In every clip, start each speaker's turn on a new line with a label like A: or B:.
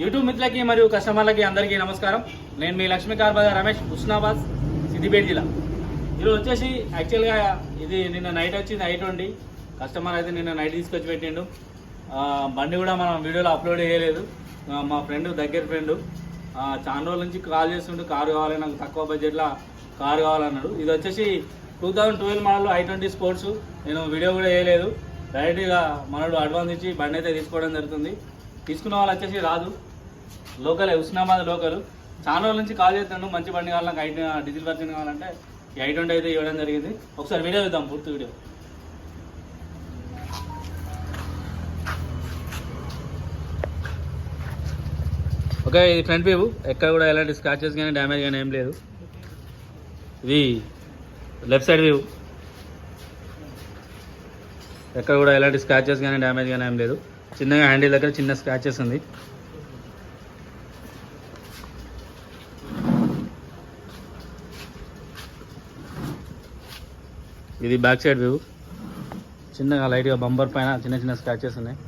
A: YouTube మిత్రులకి మరియు కస్టమర్లకి అందరికీ నమస్కారం. నేను మీ లక్ష్మీకార్బాద రమేష్ హుస్నాబాద్ సిద్దిపేట జిల్లా. ఈరోజు వచ్చేసి యాక్చువల్గా ఇది నిన్న నైట్ వచ్చింది నైట్ ఉండి కస్టమర్ అయితే నిన్న నైట్ తీసుకొచ్చి పెట్టిండు. బండి కూడా మనం వీడియోలో అప్లోడ్ చేయలేదు. మా ఫ్రెండ్ దగ్గర ఫ్రెండ్ చాలా రోజుల నుంచి కాల్ చేస్తుంటే కారు కావాలి నాకు తక్కువ బడ్జెట్లో కారు కావాలన్నాడు. ఇది వచ్చేసి two thousand twelve model i twenty sports నేను వీడియో కూడా వేయలేదు. డైరెక్ట్గా మనడు అడ్వాన్స్ ఇచ్చి బండి అయితే తీసుకోవడం జరుగుతుంది. తీసుకున్న వాళ్ళు వచ్చేసి రాదు. Local Husnabad local. చాలా రోజుల నుంచి కాల్ చేస్తాను మంచి బండి కావాలి నాకు ఐటీ డీజిల్ వర్జన్ కావాలంటే ఈ ఐ ట్వంటీ అయితే ఇవ్వడం జరిగింది. ఒకసారి వీడియో చూద్దాం పూర్తి వీడియో. ఓకే ఇది ఫ్రంట్ వ్యూ. ఎక్కడ కూడా ఎలాంటి స్క్రాచెస్ కానీ డ్యామేజ్ కానీ ఏం లేదు. ఇది లెఫ్ట్ సైడ్ వ్యూ. ఎక్కడ కూడా ఎలాంటి స్క్రాచెస్ కానీ డ్యామేజ్ కానీ ఏం లేదు. చిన్నగా హ్యాండిల్ దగ్గర చిన్న స్క్రాచెస్ ఉంది. ఇది బ్యాక్ సైడ్ వ్యూ. చిన్నగా లైట్గా బంపర్ పైన చిన్న చిన్న స్క్రాచెస్ ఉన్నాయి.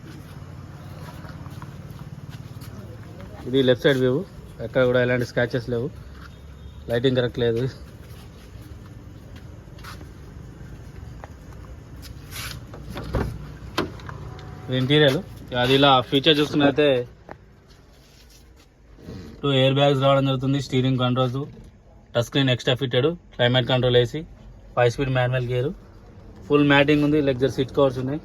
A: ఇది లెఫ్ట్ సైడ్ వ్యూ. ఎక్కడ కూడా ఎలాంటి స్క్రాచెస్ లేవు. లైటింగ్ కరెక్ట్ లేదు. ఇది ఇంటీరియర్. అది ఇలా ఫీచర్ చూసుకున్నైతే టూ ఎయిర్ బ్యాగ్స్ రావడం జరుగుతుంది. Steering controls touch screen extra fitted climate control AC five speed manual gear. Full matting ఉంది లెగ్జర్ సీట్ కవర్స్ ఉన్నాయి.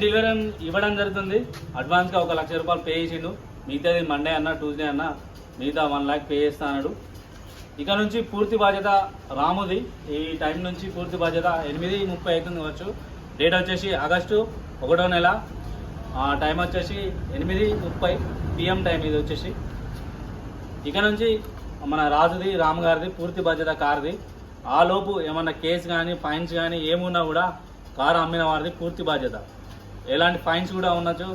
A: డెలివరీ ఇవ్వడం జరుగుతుంది. అడ్వాన్స్గా ఒక లక్ష రూపాయలు పే చేసిండు. మిగతాది మండే అన్న ట్యూస్డే అన్న మిగతా వన్ ల్యాక్ పే చేస్తా అన్నాడు. ఇక నుంచి పూర్తి బాధ్యత రాముది. ఈ టైం నుంచి పూర్తి బాధ్యత ఎనిమిది ముప్పై అవుతుంది కావచ్చు. డేట్ వచ్చేసి ఆగస్టు ఒకటో నెల. టైం వచ్చేసి ఎనిమిది ముప్పై పిఎం టైం ఇది వచ్చేసి. ఇక నుంచి మన రాజుది రామ్ గారిది పూర్తి బాధ్యత కార్ది. ఆ లోపు ఏమన్నా కేసు కానీ ఫైన్స్ కానీ ఏమున్నా కూడా కారు అమ్మిన వారిది పూర్తి బాధ్యత. ఎలాంటి ఫైన్స్ కూడా ఉండొచ్చు.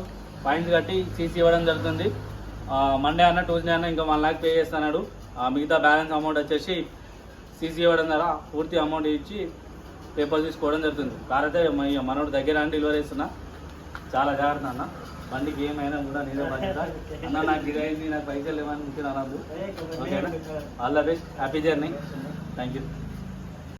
A: ఫైన్స్ కట్టి సీసీ ఇవ్వడం జరుగుతుంది. మండే అన్న ట్యూస్డే అన్న ఇంకా వన్ ల్యాక్ పే చేస్తున్నాడు మిగతా బ్యాలెన్స్ అమౌంట్ వచ్చేసి సీసీ ఇవ్వడం ద్వారా పూర్తి అమౌంట్ ఇచ్చి పేపర్ తీసుకోవడం జరుగుతుంది. కార్ అయితే మన- మనోడు దగ్గర అని డెలివరీ ఇస్తున్నా చాలా జాగ్రత్త అన్న. బండికి ఏమైనా కూడా నీదే బాధ్యత. అన్న నాకు ఇది అయింది నాకు పైసలు ఇవ్వని ముఖ్యం అనద్దు ఓకేనా? All the best happy journey thank you